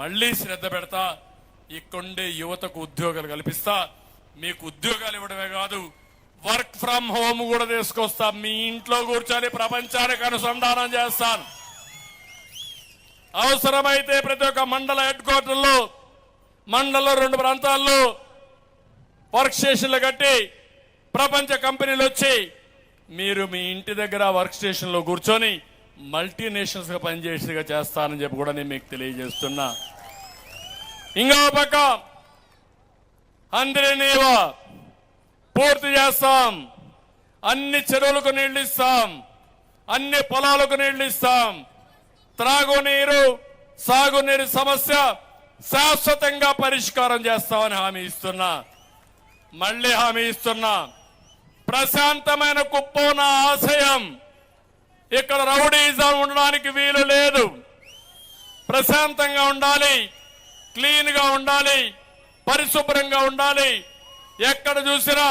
మళ్ళీ శ్రద్ధ పెడతా ఇక్కడుండే యువతకు ఉద్యోగాలు కల్పిస్తా. మీకు ఉద్యోగాలు ఇవ్వడమే కాదు వర్క్ ఫ్రమ్ హోమ్ కూడా తీసుకొస్తా. మీ ఇంట్లో కూర్చొని ప్రపంచానికి అనుసంధానం చేస్తాను. అవసరమైతే ప్రతి ఒక్క మండల హెడ్ క్వార్టర్లో మండలంలో రెండు ప్రాంతాల్లో వర్క్ స్టేషన్లు కట్టి ప్రపంచ కంపెనీలు వచ్చి మీరు మీ ఇంటి దగ్గర వర్క్ స్టేషన్లో కూర్చొని మల్టీనేషనల్స్గా పనిచేసేగా చేస్తానని చెప్పి కూడా నేను మీకు తెలియజేస్తున్నా. ఇంకో పక్క అందరినీ పూర్తి చేస్తాం. అన్ని చెరువులకు నీళ్ళు ఇస్తాం. అన్ని పొలాలకు నీళ్ళు ఇస్తాం. త్రాగునీరు సాగునీరు సమస్య శాశ్వతంగా పరిష్కారం చేస్తామని హామీ ఇస్తున్నా. మళ్ళీ హామీ ఇస్తున్నా. ప్రశాంతమైన కుప్పం నా ఆశయం. ఇక్కడ రౌడీజం ఉండడానికి వీలు లేదు. ప్రశాంతంగా ఉండాలి క్లీన్గా ఉండాలి పరిశుభ్రంగా ఉండాలి. ఎక్కడ చూసినా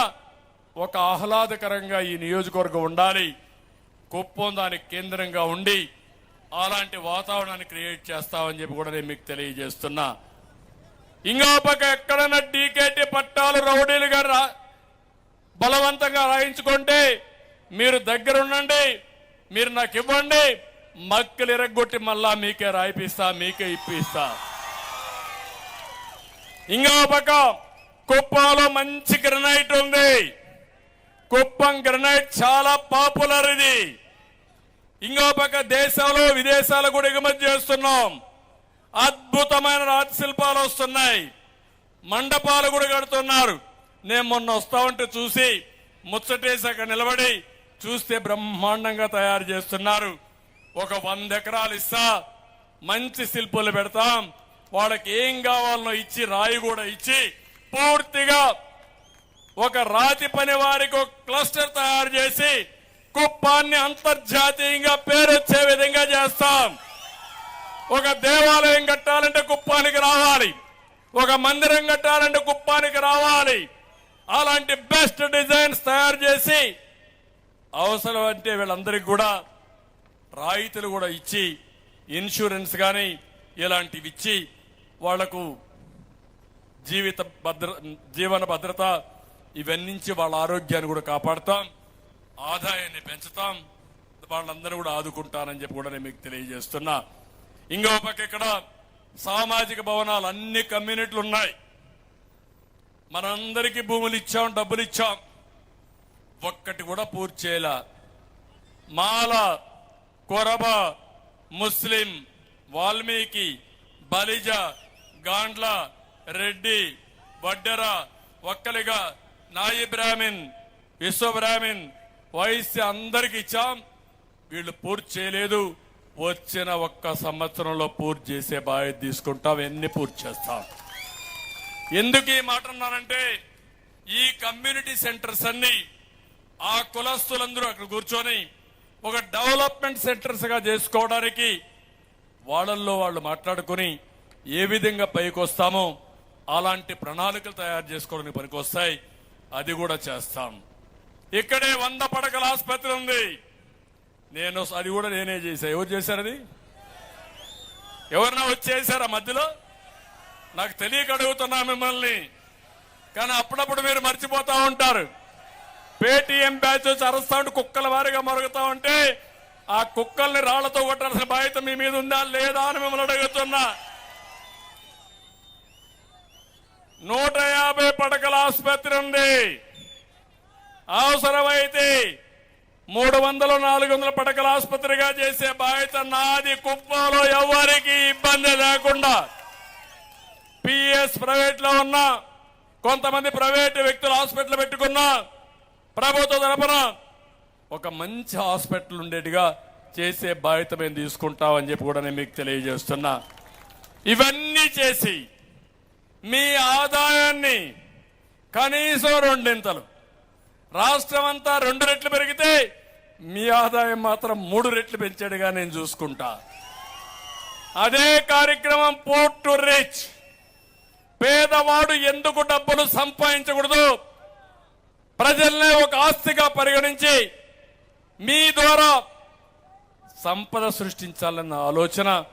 ఒక ఆహ్లాదకరంగా ఈ నియోజకవర్గం ఉండాలి. కుప్పం దానికి కేంద్రంగా ఉండి అలాంటి వాతావరణాన్ని క్రియేట్ చేస్తామని చెప్పి కూడా నేను మీకు తెలియజేస్తున్నా. ఇంకా పక్క ఎక్కడైనా డీకేటీ పట్టాలు రౌడీలుగా బలవంతంగా రాయించుకుంటే మీరు దగ్గర ఉండండి మీరు నాకు ఇవ్వండి. మక్కలు ఇరగొట్టి మళ్ళా మీకే రాయిపిస్తా మీకే ఇప్పిస్తా. ఇంకా పక్క కుప్పంలో మంచి గ్రనైట్ ఉంది. కుప్పం గ్రనైట్ చాలా పాపులర్ ఇది. ఇంకో పక్క దేశంలో విదేశాలు కూడా ఎగుమతి చేస్తున్నాం. అద్భుతమైన రాజశిల్పాలు వస్తున్నాయి. మండపాలు కూడా కడుతున్నారు. నేను మొన్న వస్తా ఉంటే చూసి ముచ్చటేసి అక్కడ నిలబడి చూస్తే బ్రహ్మాండంగా తయారు చేస్తున్నారు. ఒక వంద ఎకరాలు ఇస్తా మంచి శిల్పులు పెడతాం. వాళ్ళకి ఏం కావాలనో ఇచ్చి రాయి కూడా ఇచ్చి పూర్తిగా ఒక రాతి పని వారికి ఒక క్లస్టర్ తయారు చేసి కుప్పాన్ని అంతర్జాతీయంగా పేరొచ్చే విధంగా చేస్తాం. ఒక దేవాలయం కట్టాలంటే కుప్పానికి రావాలి. ఒక మందిరం కట్టాలంటే కుప్పానికి రావాలి. అలాంటి బెస్ట్ డిజైన్స్ తయారు చేసి అవసరం అంటే వీళ్ళందరికీ కూడా రాయితీలు కూడా ఇచ్చి ఇన్సూరెన్స్ కానీ ఇలాంటివి ఇచ్చి వాళ్ళకు జీవిత భద్ర జీవన భద్రత ఇవన్నీ వాళ్ళ ఆరోగ్యాన్ని కూడా కాపాడుతాం ఆదాయాన్ని పెంచుతాం వాళ్ళందరూ కూడా ఆదుకుంటానని చెప్పి కూడా నేను మీకు తెలియజేస్తున్నా. ఇంకో పక్క ఇక్కడ సామాజిక భవనాలు అన్ని కమ్యూనిటీలు ఉన్నాయి. మనందరికీ భూములు ఇచ్చాం డబ్బులు ఇచ్చాం. ఒక్కటి కూడా పూర్తి చేయాల. మాల కొరబ ముస్లిం వాల్మీకి బలిజ గాండ్ల రెడ్డి వడ్డెర ఒక్కలిగ నాయి బ్రాహ్మిన్ విశ్వ బ్రాహ్మిన్ అందరికి ఇచ్చాం. వీళ్ళు పూర్తి చేయలేదు. వచ్చిన ఒక్క సంవత్సరంలో పూర్తి చేసే బాధ్యత తీసుకుంటాం. ఎన్ని పూర్తి చేస్తాం? ఎందుకు ఈ మాట అన్నానంటే ఈ కమ్యూనిటీ సెంటర్స్ అన్నీ ఆ కులస్తులందరూ అక్కడ కూర్చొని ఒక డెవలప్మెంట్ సెంటర్స్గా చేసుకోవడానికి వాళ్ళల్లో వాళ్ళు మాట్లాడుకుని ఏ విధంగా పైకి వస్తామో అలాంటి ప్రణాళికలు తయారు చేసుకోవడానికి పనికొస్తాయి. అది కూడా చేస్తాం. ఇక్కడే వంద పడకల ఆసుపత్రి ఉంది. నేను అది కూడా నేనే చేశా. ఎవరు చేశారు అది? ఎవరన్నా వచ్చేసారా మధ్యలో? నాకు తెలియక అడుగుతున్నా మిమ్మల్ని. కానీ అప్పుడప్పుడు మీరు మర్చిపోతా ఉంటారు. పేటీఎం బ్యాచ్ వచ్చి అరుస్తా ఉంటే కుక్కల వారిగా మరుగుతా ఉంటే ఆ కుక్కల్ని రాళ్ళతో కొట్టాల్సిన బాధ్యత మీ మీద ఉందా లేదా అని మిమ్మల్ని అడుగుతున్నా. నూట యాభై పడకల ఆసుపత్రి ఉంది. అవసరమైతే మూడు వందల నాలుగు వందల పడకల ఆసుపత్రిగా చేసే బాధ్యత నాది. కుప్పంలో ఎవరికి ఇబ్బంది లేకుండా పిఎస్ ప్రైవేట్లో ఉన్న కొంతమంది ప్రైవేట్ వ్యక్తులు హాస్పిటల్ పెట్టుకున్నా ప్రభుత్వ తరపున ఒక మంచి హాస్పిటల్ ఉండేట్టుగా చేసే బాధ్యత మేము తీసుకుంటామని చెప్పి కూడా నేను మీకు తెలియజేస్తున్నా. ఇవన్నీ చేసి మీ ఆదాయాన్ని కనీసం రెండింతలు రాష్ట్రం అంతా రెండు రెట్లు పెరిగితే మీ ఆదాయం మాత్రం మూడు రెట్లు పెంచాడుగా నేను చూసుకుంటా. అదే కార్యక్రమం పోర్ట్ టు రిచ్. పేదవాడు ఎందుకు డబ్బులు సంపాదించకూడదు? ప్రజల్నే ఒక ఆస్తిగా పరిగణించి మీ ద్వారా సంపద సృష్టించాలన్న ఆలోచన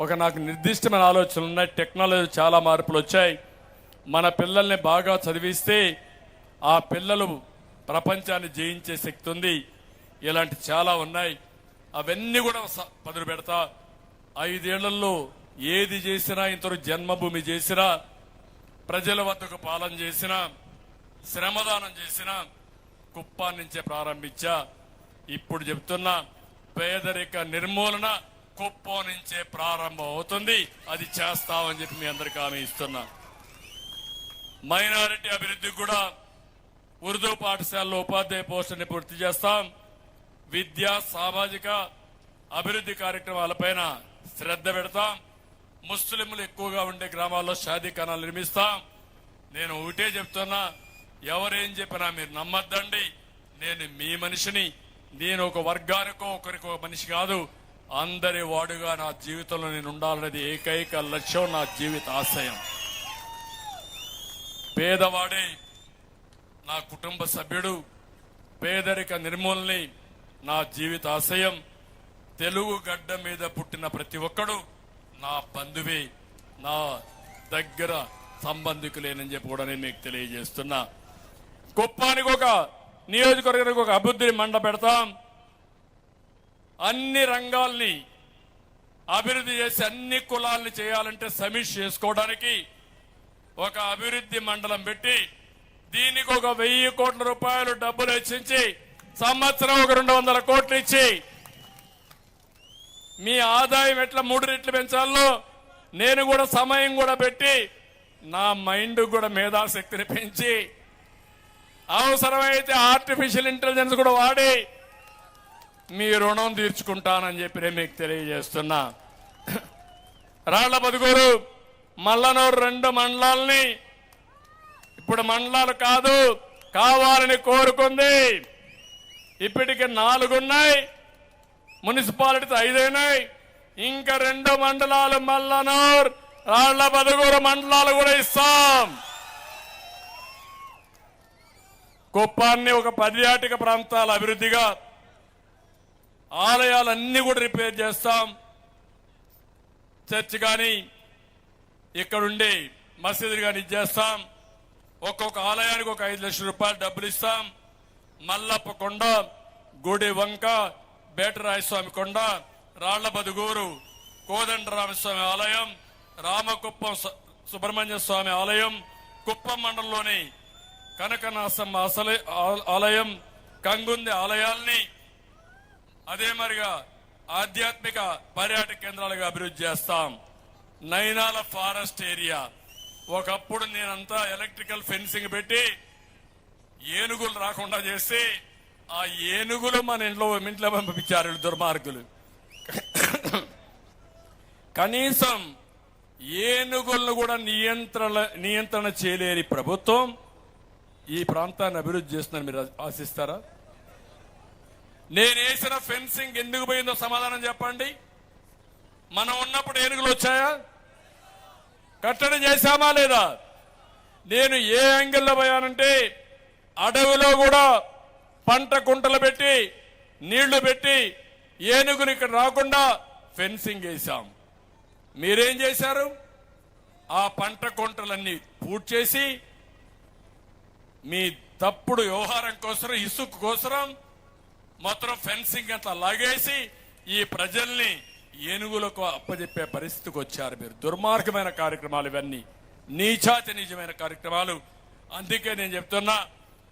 ఒక నాకు నిర్దిష్టమైన ఆలోచనలు ఉన్నాయి. టెక్నాలజీ చాలా మార్పులు వచ్చాయి. మన పిల్లల్ని బాగా చదివిస్తే ఆ పిల్లలు ప్రపంచాన్ని జయించే శక్తి ఉంది. ఇలాంటి చాలా ఉన్నాయి. అవన్నీ కూడా స- పదులు పెడతా. ఐదేళ్ళలో ఏది చేసినా ఇంతవరకు జన్మభూమి చేసినా ప్రజల వద్దకు పాలన చేసినా శ్రమదానం చేసిన కుప్పాన్ని నుంచే ప్రారంభించా. ఇప్పుడు చెప్తున్నా పేదరిక నిర్మూలన కుప్పం నుంచే ప్రారంభం అవుతుంది. అది చేస్తామని చెప్పి మీ అందరికీ హామీ ఇస్తున్నా. మైనారిటీ అభివృద్ధికి కూడా ఉర్దూ పాఠశాలలో ఉపాధ్యాయ పోస్టుని పూర్తి చేస్తాం. విద్య సామాజిక అభివృద్ధి కార్యక్రమాలపైన శ్రద్ధ పెడతాం. ముస్లింలు ఎక్కువగా ఉండే గ్రామాల్లో షాదీ కణాలు నిర్మిస్తాం. నేను ఒకటే చెప్తున్నా ఎవరేం చెప్పినా మీరు నమ్మద్దండి. నేను మీ మనిషిని నేను ఒక వర్గానికో ఒకరికో మనిషి కాదు. అందరి వాడుగా నా జీవితంలో నేను ఉండాలనేది ఏకైక లక్ష్యం నా జీవిత ఆశయం. పేదవాడే నా కుటుంబ సభ్యుడు పేదరిక నిర్మూలనే నా జీవిత ఆశయం. తెలుగు గడ్డ మీద పుట్టిన ప్రతి ఒక్కడు నా బంధువే నా దగ్గర సంబంధికులేనని చెప్పి కూడా నేను మీకు తెలియజేస్తున్నా. కుప్పానికి ఒక నియోజకవర్గానికి ఒక అభివృద్ధి మండ పెడతాం. అన్ని రంగాల్ని అభివృద్ధి చేసి అన్ని కులాల్ని చేయాలంటే సమీక్ష చేసుకోవడానికి ఒక అభివృద్ధి మండలం పెట్టి దీనికి ఒక వెయ్యి కోట్ల రూపాయలు డబ్బులు హెచ్చించి సంవత్సరం ఒక రెండు వందల కోట్లు ఇచ్చి మీ ఆదాయం ఎట్లా మూడు రెట్లు పెంచాలో నేను కూడా సమయం కూడా పెట్టి నా మైండ్ కూడా మేధాశక్తిని పెంచి అవసరమైతే ఆర్టిఫిషియల్ ఇంటెలిజెన్స్ కూడా వాడి. మీ రుణం తీర్చుకుంటానని చెప్పి నేను మీకు తెలియజేస్తున్నా. రాళ్ళ బతుకూరు మల్లనూరు రెండు మండలాల్ని. ఇప్పుడు మండలాలు కాదు కావాలని కోరుకుంది. ఇప్పటికి నాలుగున్నాయి మున్సిపాలిటీ ఐదైనాయి. ఇంకా రెండు మండలాలు మల్లనూర్ రాళ్ళ బదుగూరు మండలాలు కూడా ఇస్తాం. కుప్పాన్ని ఒక పర్యాటక ప్రాంతాల అభివృద్ధిగా ఆలయాలన్నీ కూడా రిపేర్ చేస్తాం. చర్చ్ కానీ ఇక్కడుండి మసీదులు కానీ ఇచ్చేస్తాం. ఒక్కొక్క ఆలయానికి ఒక ఐదు లక్షల రూపాయలు డబ్బులు ఇస్తాం. మల్లప్ప కొండ గుడి వంక బేటరాయస్వామి కొండ రాళ్ళ బదుగూరు కోదండరామస్వామి ఆలయం రామకుప్పం స- సుబ్రహ్మణ్య స్వామి ఆలయం కుప్పం మండలంలోని కనకనాసమ్మ అసలే ఆలయం కంగుంది ఆలయాల్ని. అదే మరిగా ఆధ్యాత్మిక పర్యాటక కేంద్రాలుగా అభివృద్ధి చేస్తాం. Nainala forest area. ఒకప్పుడు నేనంతా ఎలక్ట్రికల్ ఫెన్సింగ్ పెట్టి ఏనుగులు రాకుండా చేసి ఆ ఏనుగులు మన ఇంట్లో ఇంట్లో పంపించారు దుర్మార్గులు. కనీసం ఏనుగులను కూడా నియంత్రణ నియంత్రణ చేయలేని ప్రభుత్వం ఈ ప్రాంతాన్ని అభివృద్ధి చేస్తుందని మీరు ఆశిస్తారా? నేను వేసిన ఫెన్సింగ్ ఎందుకు పోయిందో సమాధానం చెప్పండి. మనం ఉన్నప్పుడు ఏనుగులు వచ్చాయా? కట్టడి చేశామా లేదా? నేను ఏ యాంగిల్లో పోయానంటే అడవిలో కూడా పంట కుంటలు పెట్టి నీళ్ళు పెట్టి ఏనుగుని ఇక్కడ రాకుండా ఫెన్సింగ్ వేశాం. మీరేం చేశారు? ఆ పంట కుంటలన్నీ పూర్తి చేసి మీ తప్పుడు వ్యవహారం కోసం ఇసుక కోసం మొత్తం ఫెన్సింగ్ అంతా లాగేసి ఈ ప్రజల్ని ఏనుగులకు అప్పజెప్పే పరిస్థితికి వచ్చారు మీరు. దుర్మార్గమైన కార్యక్రమాలు ఇవన్నీ. నీచాతి నిజమైన కార్యక్రమాలు. అందుకే నేను చెప్తున్నా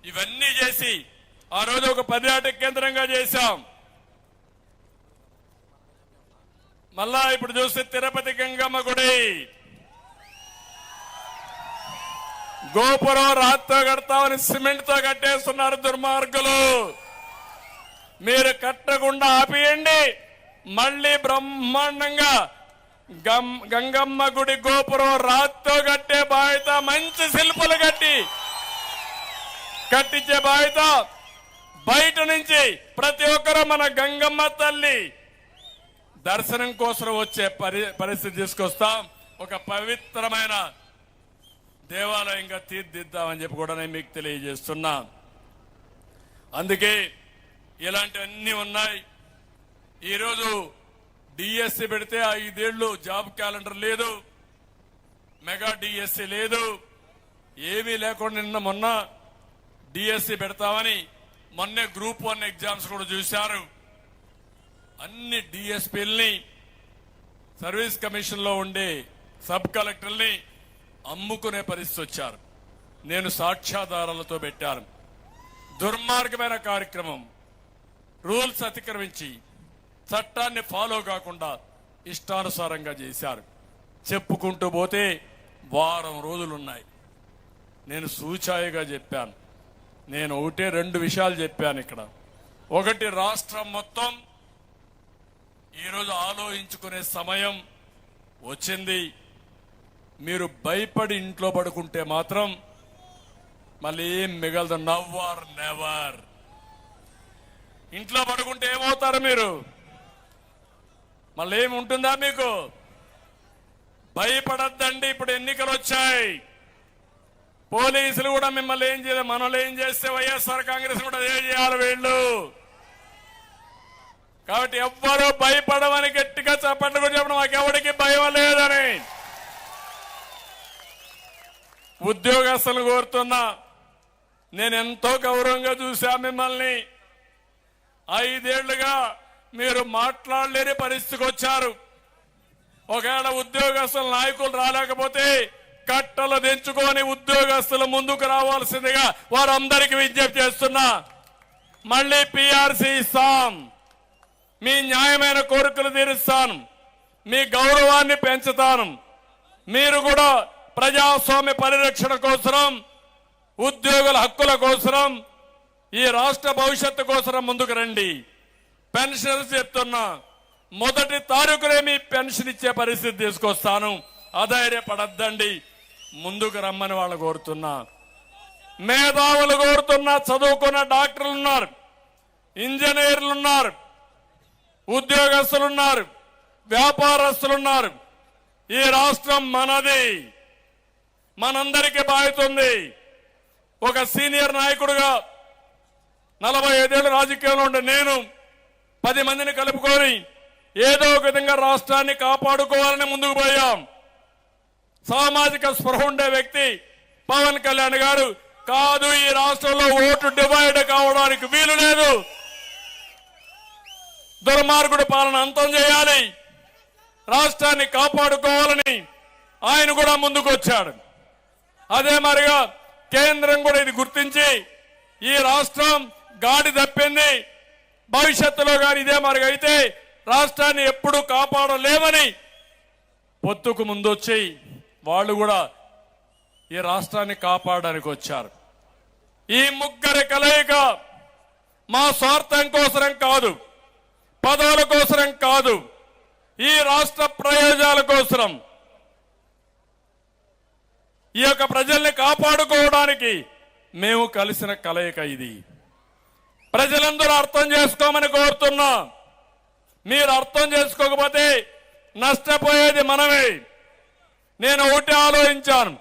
ఇవన్నీ చేసి ఆ రోజు ఒక పర్యాటక కేంద్రంగా చేశాం. మళ్ళా ఇప్పుడు చూస్తే తిరుపతి గంగమ్మ గుడి. గోపురం రాతితో కడతామని సిమెంట్తో కట్టేస్తున్నారు దుర్మార్గులు. మీరు కట్టకుండా ఆపియండి. మళ్ళీ బ్రహ్మాండంగా గం- గంగమ్మ గుడి గోపురం రాతితో కట్టే బాధ్యత మంచి శిల్పులు కట్టి కట్టించే బాధ్యత బయట నుంచి ప్రతి ఒక్కరూ మన గంగమ్మ తల్లి దర్శనం కోసం వచ్చే పరి పరిస్థితి తీసుకొస్తాం. ఒక పవిత్రమైన దేవాలయంగా తీర్దిద్దామని చెప్పి కూడా నేను మీకు తెలియజేస్తున్నా. అందుకే ఇలాంటివన్నీ ఉన్నాయి. ఈరోజు డిఎస్సి పెడితే ఐదేళ్ళు జాబ్ క్యాలెండర్ లేదు. మెగా డిఎస్సి లేదు. ఏమీ లేకుండా నిన్న మొన్న డిఎస్సి పెడతామని మొన్నే గ్రూప్ వన్ ఎగ్జామ్స్ కూడా చూశారు. అన్ని డిఎస్పీల్ని సర్వీస్ కమిషన్లో ఉండే సబ్ కలెక్టర్ని అమ్ముకునే పరిస్థితి వచ్చారు. నేను సాక్ష్యాధారాలతో పెట్టాను. దుర్మార్గమైన కార్యక్రమం. రూల్స్ అతిక్రమించి చట్టాన్ని ఫాలో కాకుండా ఇష్టానుసారంగా చేశారు. చెప్పుకుంటూ పోతే వారం రోజులున్నాయి. నేను సూచాయిగా చెప్పాను. నేను ఒకటే రెండు విషయాలు చెప్పాను ఇక్కడ. ఒకటి రాష్ట్రం మొత్తం ఈరోజు ఆలోచించుకునే సమయం వచ్చింది. మీరు భయపడి ఇంట్లో పడుకుంటే మాత్రం మళ్ళీ ఏం మిగలదు. Never never. ఇంట్లో పడుకుంటే ఏమవుతారు మీరు? మళ్ళీ ఏమి ఉంటుందా మీకు? భయపడద్దండి ఇప్పుడు ఎన్నికలు వచ్చాయి. పోలీసులు కూడా మిమ్మల్ని ఏం చేయలేదు మనల్ని ఏం చేస్తే వైఎస్ఆర్ కాంగ్రెస్ కూడా అదే చేయాలి వీళ్ళు. కాబట్టి ఎవ్వరూ భయపడమని గట్టిగా చెప్పండి కూడా చెప్పడం మాకెవడికి భయం లేదని. ఉద్యోగస్తులు కోరుతున్నా. నేను ఎంతో గౌరవంగా చూసా మిమ్మల్ని. ఐదేళ్ళుగా మీరు మాట్లాడలేని పరిస్థితికి వచ్చారు. ఒకవేళ ఉద్యోగస్తుల నాయకులు రాలేకపోతే కట్టలు దించుకొని ఉద్యోగస్తులు ముందుకు రావాల్సిందిగా వారందరికీ విజ్ఞప్తి చేస్తున్నా. మళ్ళీ పిఆర్సీ ఇస్తాం. మీ న్యాయమైన కోరికలు తీరుస్తాను. మీ గౌరవాన్ని పెంచుతాను. మీరు కూడా ప్రజాస్వామ్య పరిరక్షణ కోసరం ఉద్యోగుల హక్కుల కోసరం ఈ రాష్ట్ర భవిష్యత్తు కోసరం ముందుకు రండి. పెన్షనర్స్ చెప్తున్నా మొదటి తారీఖునే మీ పెన్షన్ ఇచ్చే పరిస్థితి తీసుకొస్తాను. అధైర్యపడద్దండి. ముందుకు రమ్మని వాళ్ళు కోరుతున్నా. మేధావులు కోరుతున్నా చదువుకున్న డాక్టర్లు ఉన్నారు ఇంజనీర్లు ఉన్నారు ఉద్యోగస్తులున్నారు వ్యాపారస్తులున్నారు ఈ రాష్ట్రం మనది. మనందరికీ బాగుతుంది. ఒక సీనియర్ నాయకుడుగా నలభై ఐదేళ్ళ రాజకీయంలో ఉండే నేను పది మందిని కలుపుకొని ఏదో ఒక విధంగా రాష్ట్రాన్ని కాపాడుకోవాలని ముందుకు పోయాం. సామాజిక స్పృహ ఉండే వ్యక్తి పవన్ కళ్యాణ్ గారు కాదు ఈ రాష్ట్రంలో ఓటు డివైడ్ కావడానికి వీలు లేదు. దుర్మార్గుడు పాలన అంతం చేయాలి. రాష్ట్రాన్ని కాపాడుకోవాలని ఆయన కూడా ముందుకు వచ్చాడు అదే మరిగా కేంద్రం కూడా ఇది గుర్తించి ఈ రాష్ట్రం గాడి తప్పింది. భవిష్యత్తులో కానీ ఇదే మరుగైతే రాష్ట్రాన్ని ఎప్పుడూ కాపాడలేమని పొత్తుకు ముందొచ్చి వాళ్ళు కూడా ఈ రాష్ట్రాన్ని కాపాడడానికి వచ్చారు. ఈ ముగ్గురి కలయిక మా స్వార్థం కోసరం కాదు పదవుల కోసరం కాదు ఈ రాష్ట్ర ప్రయోజనాల కోసరం ఈ యొక్క ప్రజల్ని కాపాడుకోవడానికి మేము కలిసిన కలయిక ఇది. ప్రజలందరూ అర్థం చేసుకోమని కోరుతున్నా. మీరు అర్థం చేసుకోకపోతే నష్టపోయేది మనమే. నేను ఒకటి ఆలోచించాను.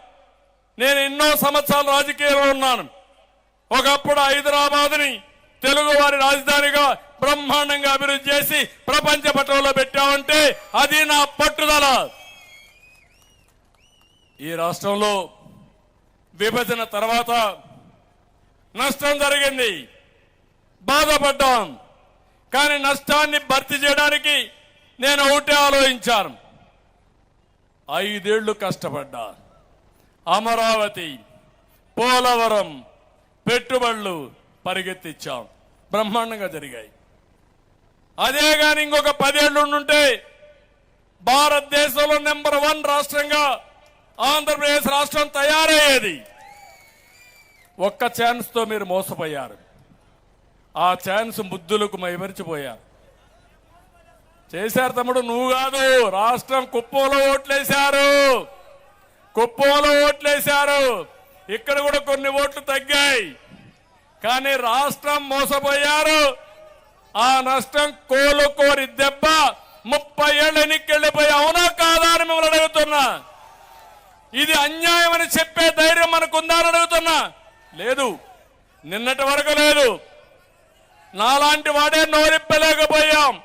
నేను ఎన్నో సంవత్సరాలు రాజకీయంలో ఉన్నాను. ఒకప్పుడు హైదరాబాద్ని తెలుగు వారి రాజధానిగా బ్రహ్మాండంగా అభివృద్ధి చేసి ప్రపంచ పటంలో పెట్టామంటే అది నా పట్టుదల. ఈ రాష్ట్రంలో విభజన తర్వాత నష్టం జరిగింది. బాధపడ్డాం. కానీ నష్టాన్ని భర్తీ చేయడానికి నేను ఒకటే ఆలోచించాను. ఐదేళ్ళు కష్టపడ్డా. అమరావతి పోలవరం పెట్టుబడులు పరిగెత్తిచ్చాం. బ్రహ్మాండంగా జరిగాయి. అదే కానీ ఇంకొక పదేళ్ళు ఉంటే భారతదేశంలో నెంబర్ వన్ రాష్ట్రంగా ఆంధ్రప్రదేశ్ రాష్ట్రం తయారయ్యేది. ఒక్క ఛాన్స్తో మీరు మోసపోయారు. ఆ ఛాన్స్ ముద్దులకు మైమరిచిపోయారు. చేశారు తమ్ముడు నువ్వు కాదు రాష్ట్రం కుప్పంలో ఓట్లేశారు. కుప్పంలో ఓట్లేశారు. ఇక్కడ కూడా కొన్ని ఓట్లు తగ్గాయి. కానీ రాష్ట్రం మోసపోయారు. ఆ నష్టం కోలుకోరి దెబ్బ ముప్పై ఏళ్ళు ఎన్నికెళ్ళిపోయి అవునా కాదా అని మిమ్మల్ని అడుగుతున్నా. ఇది అన్యాయం అని చెప్పే ధైర్యం మనకు ఉందని అడుగుతున్నా. లేదు నిన్నటి వరకు లేదు. నాలాంటి వాడే నోరిప్పలేకపోయాం.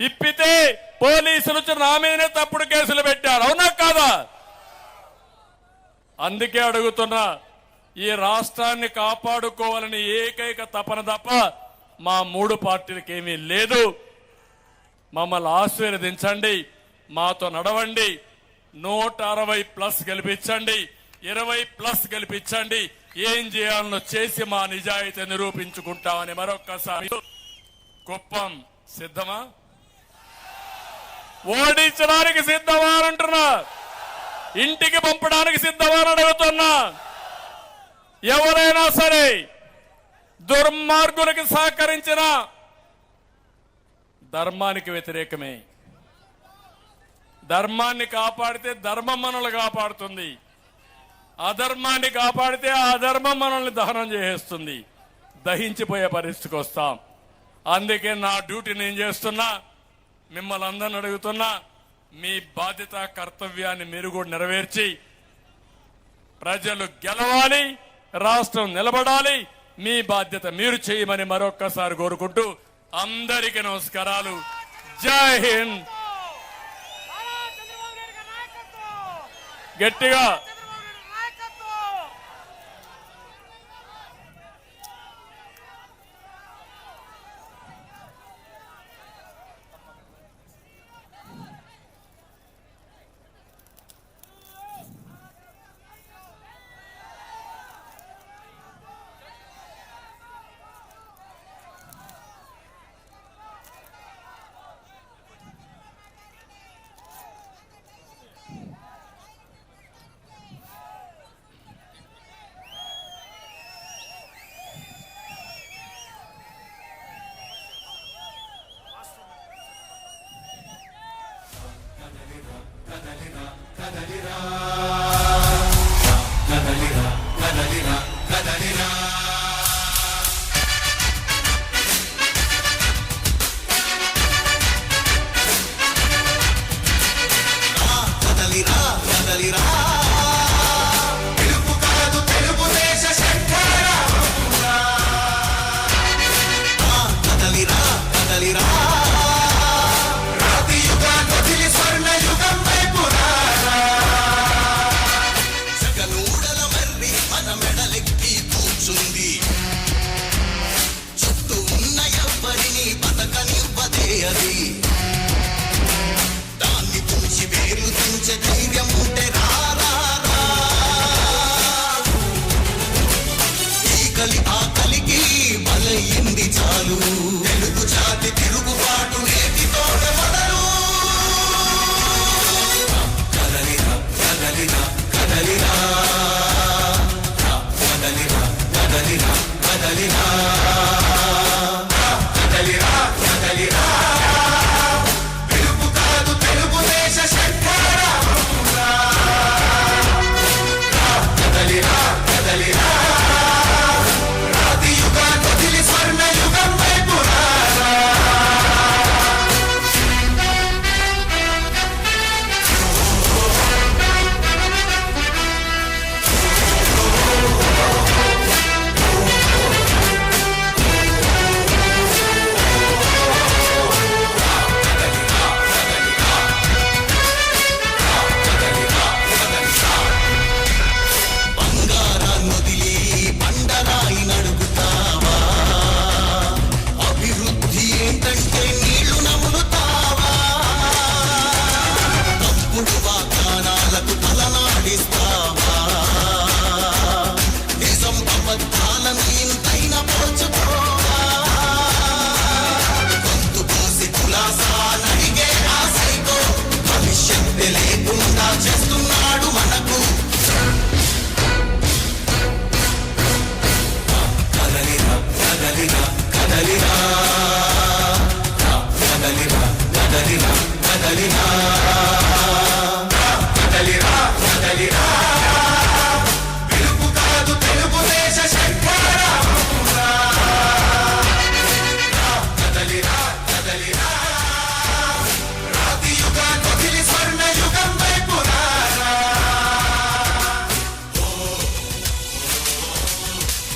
ఇప్పితే పోలీసులు నా మీదనే తప్పుడు కేసులు పెట్టారు. అవునా కాదా? అందుకే అడుగుతున్నా ఈ రాష్ట్రాన్ని కాపాడుకోవాలని ఏకైక తపన తప్ప మా మూడు పార్టీలకు ఏమీ లేదు. మమ్మల్ని ఆశీర్వదించండి మాతో నడవండి. నూట అరవై ప్లస్ గెలిపించండి. ఇరవై ప్లస్ గెలిపించండి. ఏం చేయాలనో చేసి మా నిజాయితీ నిరూపించుకుంటామని మరొక్కసారి కుప్పం సిద్ధమా? ఓడించడానికి సిద్ధమా అంటున్నా. ఇంటికి పంపడానికి సిద్ధమా అడుగుతున్నా. ఎవరైనా సరే దుర్మార్గులకి సహకరించిన ధర్మానికి వ్యతిరేకమే. ధర్మాన్ని కాపాడితే ధర్మం మనల్ని కాపాడుతుంది. అధర్మాన్ని కాపాడితే ఆ అధర్మం మనల్ని దహనం చేసేస్తుంది. దహించిపోయే పరిస్థితికి వస్తాం. అందుకే నా డ్యూటీ నేను చేస్తున్నా మిమ్మల్ని అందరిని అడుగుతున్నా మీ బాధ్యత కర్తవ్యాన్ని మీరు కూడా నెరవేర్చి ప్రజలు గెలవాలి రాష్ట్రం నిలబడాలి మీ బాధ్యత మీరు చేయమని మరొక్కసారి కోరుకుంటూ అందరికీ నమస్కారాలు. జై హింద్! గట్టిగా